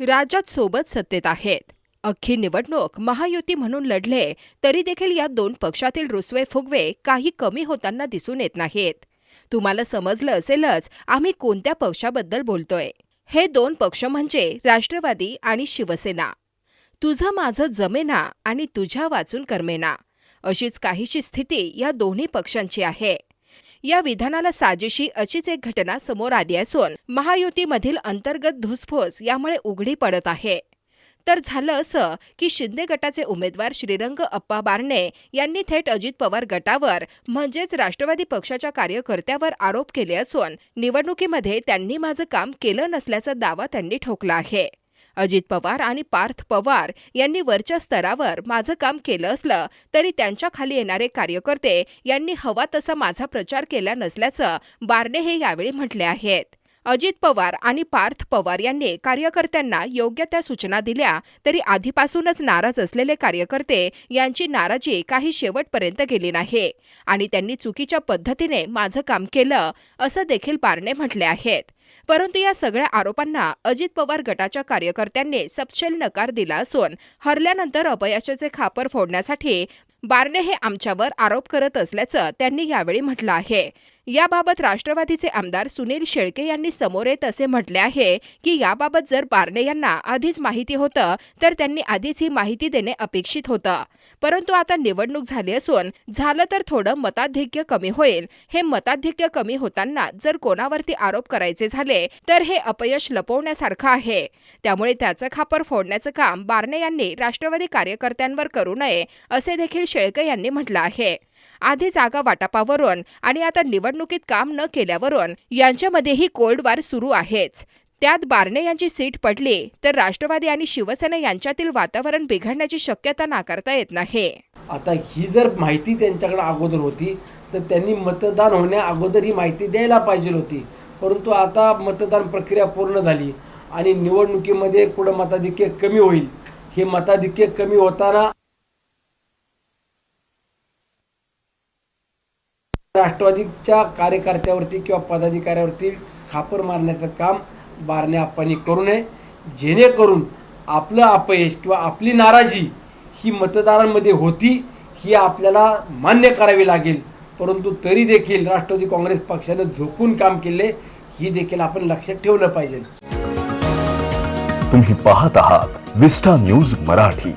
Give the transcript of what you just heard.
राज्यात सोबत सत्तेत आहेत. अख्खी निवडणूक महायुती म्हणून लढले तरी देखील या दोन पक्षातील रुसवे फुगवे काही कमी होताना दिसून येत नाहीत. तुम्हाला समजलं असेलच आम्ही कोणत्या पक्षाबद्दल बोलतोय. हे दोन पक्ष म्हणजे राष्ट्रवादी आणि शिवसेना. तुझं माझं जमेना आणि तुझ्या वाचून करमेना. अशीच काहीशी स्थिती या दोन्ही पक्षांची आहे. या विधानाला साजेशी अशीच एक घटना समोर आली असून महायुतीमधील अंतर्गत धुसफूस यामुळे उघडी पडत आहे. तर झालं असं की शिंदे गटाचे उमेदवार श्रीरंग अप्पा बारणे यांनी थेट अजित पवार गटावर म्हणजेच राष्ट्रवादी पक्षाच्या कार्यकर्त्यावर आरोप केले असून निवडणुकीमध्ये त्यांनी माझं काम केलं नसल्याचा दावा त्यांनी ठोकला आहे. अजित पवार आणि पार्थ पवार यांनी वरच्या स्तरावर माझं काम केलं असलं तरी त्यांच्या खाली येणारे कार्यकर्ते यांनी हवा तसा माझा प्रचार केला नसल्याचं बारणे हे यावेळी म्हटले आहेत. अजित पवार आणि पार्थ पवार यांनी कार्यकर्त्यांना योग्य त्या सूचना दिल्या तरी आधीपासूनच नाराज असलेले कार्यकर्ते यांची नाराजी काही शेवटपर्यंत गेली नाही आणि त्यांनी चुकीच्या पद्धतीने माझं काम केलं असं देखील बारणे म्हटले आहेत. परंतु या सगळ्या आरोपांना अजित पवार गटाच्या कार्यकर्त्यांनी सपशेल नकार दिला असून हरल्यानंतर अपयशाचे खापर फोडण्यासाठी बारणे हे आमच्यावर आरोप करत असल्याचं त्यांनी यावेळी म्हटलं आहे. याबाबत राष्ट्रवादीचे आमदार सुनील शेळके यांनी समोर येत असे म्हटले आहे की याबाबत जर बारणे यांना आधीच माहिती होतं तर त्यांनी आधीच ही माहिती देणे अपेक्षित होतं. परंतु आता निवडणूक झाली असून झालं तर थोडं मताधिक्य कमी होईल. हे मताधिक्य कमी होताना जर कोणावरती आरोप करायचे झाले तर हे अपयश लपवण्यासारखं आहे. त्यामुळे त्याचं खापर फोडण्याचं काम बारणे यांनी राष्ट्रवादी कार्यकर्त्यांवर करू नये असे देखील शेळके यांनी म्हटलं आहे. आधी जागा वाटपावरून आणि आता निवडणुकीत काम न केल्यावरून यांच्यामध्येही कोल्ड वार सुरू आहेच. त्यात बारणे यांची सीट पडली तर राष्ट्रवादी आणि शिवसेना यांच्यातील वातावरण बिघडण्याची शक्यता नाकारता येत नाही. आता ही जर माहिती त्यांच्याकडे अगोदर होती तर त्यांनी मतदान होण्या अगोदर ही माहिती द्यायला पाहिजे होती. परंतु आता मतदान प्रक्रिया पूर्ण झाली आणि निवडणुकीमध्ये कुठं मताधिक्य कमी होईल हे मताधिक्य कमी होताना राष्ट्रवादीच्या कार्यकर्त्यावरती किंवा पदाधिकाऱ्यावरती खापर मारण्याचं काम बारणे आप्पांनी करू नये. जेणेकरून आपलं अपयश किंवा आपली नाराजी ही मतदारांमध्ये होती ही आपल्याला मान्य करावी लागेल. परंतु तरी देखील राष्ट्रवादी काँग्रेस पक्षानं झोकून काम केले ही देखील आपण लक्षात ठेवलं पाहिजे. तुम्ही पाहत आहात विस्टा न्यूज मराठी.